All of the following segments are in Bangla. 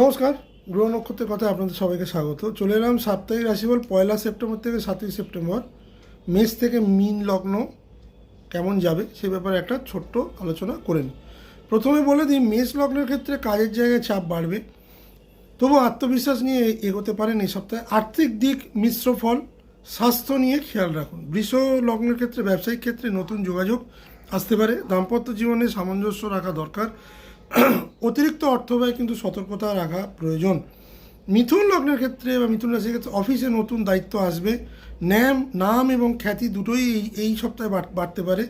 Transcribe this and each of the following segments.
নমস্কার, গ্রহ নক্ষত্রের কথা আপনাদের সবাইকে স্বাগত। চলে এলাম সাপ্তাহিক রাশিফল, পয়লা সেপ্টেম্বর থেকে সাতই সেপ্টেম্বর। মেষ থেকে মিন লগ্ন কেমন যাবে সে ব্যাপারে একটা ছোট্ট আলোচনা করে নিই প্রথমে বলে দিই, মেষ লগ্নের ক্ষেত্রে কাজের জায়গায় চাপ বাড়বে। তবু আত্মবিশ্বাস নিয়ে এগোতে পারেন এই সপ্তাহে। আর্থিক দিক, মিশ্র ফল, স্বাস্থ্য নিয়ে খেয়াল রাখুন। বৃষ লগ্নের ক্ষেত্রে, ব্যবসায়িক ক্ষেত্রে নতুন যোগাযোগ আসতে পারে। দাম্পত্য জীবনে সামঞ্জস্য রাখা দরকার। অতিরিক্ত অর্থ ব্যয় কিন্তু সতর্কতা রাখা প্রয়োজন। মিথুন লগ্নের ক্ষেত্রে বা মিথুন রাশির ক্ষেত্রে অফিসে নতুন দায়িত্ব আসবে। ন্যাম, নাম এবং খ্যাতি দুটোই এই এই সপ্তাহে বাড়- বাড়তে পারে।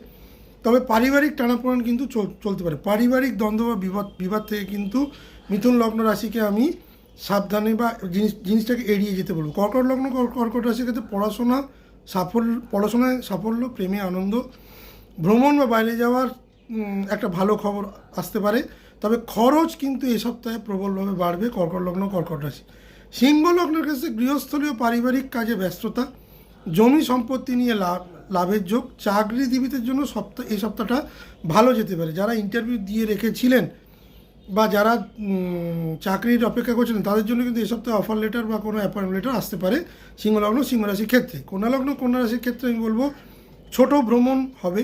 তবে পারিবারিক টানাপোড়েন কিন্তু চল- চলতে পারে। পারিবারিক দ্বন্দ্ব বা বিবাদ বিবাদ থেকে কিন্তু মিথুন লগ্ন রাশিকে আমি সাবধানে বা জিনিস, জিনিসটাকে এড়িয়ে যেতে বলব। কর্কট লগ্ন কর্কট রাশির ক্ষেত্রে পড়াশোনা, সাফল্য, পড়াশোনায় সাফল্য, প্রেমে আনন্দ। ভ্রমণ বা বাইরে যাওয়ার একটা ভালো খবর আসতে পারে। তবে খরচ কিন্তু এই সপ্তাহে প্রবলভাবে বাড়বে, কর্কট লগ্ন, কর্কট রাশি। সিংহ লগ্নের ক্ষেত্রে গৃহস্থলীয় পারিবারিক কাজে ব্যস্ততা, জমি সম্পত্তি নিয়ে লাভ লাভের যোগ চাকরিজীবীদের জন্য সপ্তাহ এই সপ্তাহটা ভালো যেতে পারে। যারা ইন্টারভিউ দিয়ে রেখেছিলেন বা যারা চাকরির অপেক্ষা করছিলেন, তাদের জন্য কিন্তু এই সপ্তাহে অফার লেটার বা কোনো অ্যাপয়েন্টমেন্ট লেটার আসতে পারে সিংহলগ্ন সিংহরাশির ক্ষেত্রে। কন্যা লগ্ন, কন্যা রাশির ক্ষেত্রে আমি বলব, ছোট ভ্রমণ হবে,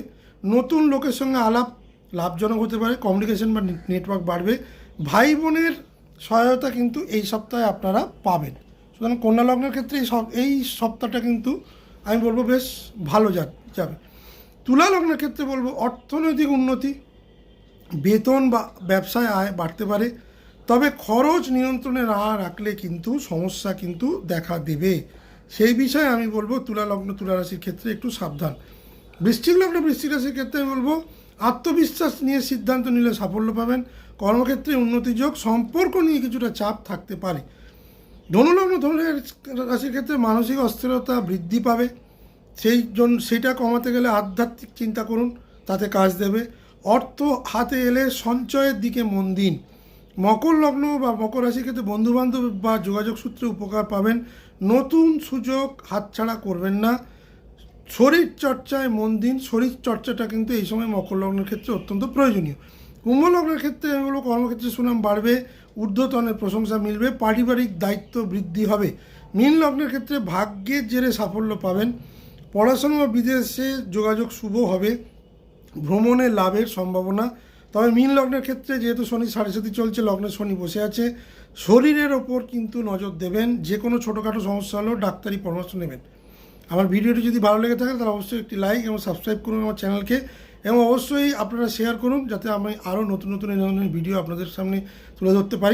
নতুন লোকের সঙ্গে আলাপ লাভজনক হতে পারে কমিউনিকেশন বা নেটওয়ার্ক বাড়বে। ভাই বোনের সহায়তা কিন্তু এই সপ্তাহে আপনারা পাবেন। সুতরাং কন্যা লগ্নের ক্ষেত্রে এই সপ্তাহটা কিন্তু আমি বলব বেশ ভালো যাবে। তুলা লগ্নের ক্ষেত্রে বলব অর্থনৈতিক উন্নতি, বেতন বা ব্যবসায় আয় বাড়তে পারে। তবে খরচ নিয়ন্ত্রণে না রাখলে কিন্তু সমস্যা কিন্তু দেখা দেবে। সেই বিষয়ে আমি বলব তুলা লগ্ন, তুলা রাশির ক্ষেত্রে একটু সাবধান। বৃশ্চিক লগ্ন, বৃশ্চিক রাশির ক্ষেত্রে আমি বলব আত্মবিশ্বাস নিয়ে সিদ্ধান্ত নিলে সাফল্য পাবেন। কর্মক্ষেত্রে উন্নতি যোগ, সম্পর্ক নিয়ে কিছুটা চাপ থাকতে পারে। ধনুলগ্ন ধনু রাশির ক্ষেত্রে মানসিক অস্থিরতা বৃদ্ধি পাবে। সেই জন্য সেটা কমাতে গেলে আধ্যাত্মিক চিন্তা করুন, তাতে কাজ দেবে। অর্থ হাতে এলে সঞ্চয়ের দিকে মন দিন। মকর লগ্ন বা মকর রাশির ক্ষেত্রে বন্ধুবান্ধব বা যোগাযোগ সূত্রে উপকার পাবেন। নতুন সুযোগ হাতছাড়া করবেন না। শরীর চর্চায় মন দিন শরীর চর্চাটা কিন্তু এই সময় মকর লগ্নের ক্ষেত্রে অত্যন্ত প্রয়োজনীয়। কুম্ভ লগ্নের ক্ষেত্রে এগুলো কর্মক্ষেত্রে সুনাম বাড়বে, ঊর্ধ্বতনের প্রশংসা মিলবে, পারিবারিক দায়িত্ব বৃদ্ধি হবে। মীন লগ্নের ক্ষেত্রে ভাগ্যের জেরে সাফল্য পাবেন। পড়াশোনা বিদেশে যোগাযোগ শুভ হবে, ভ্রমণে লাভের সম্ভাবনা। তবে মীন লগ্নের ক্ষেত্রে যেহেতু শনি সাড়ে সাথে চলছে, লগ্নে শনি বসে আছে, শরীরের ওপর কিন্তু নজর দেবেন যে কোনো ছোটোখাটো সমস্যা হলেও ডাক্তারি পরামর্শ নেবেন। আমার ভিডিওটি যদি ভালো লেগে থাকে, তাহলে অবশ্যই একটি লাইক এবং সাবস্ক্রাইব করুন আমার চ্যানেলকে এবং অবশ্যই আপনারা শেয়ার করুন, যাতে আমি আরও নতুন নতুন এই ধরনের ভিডিও আপনাদের সামনে তুলে ধরতে পারি।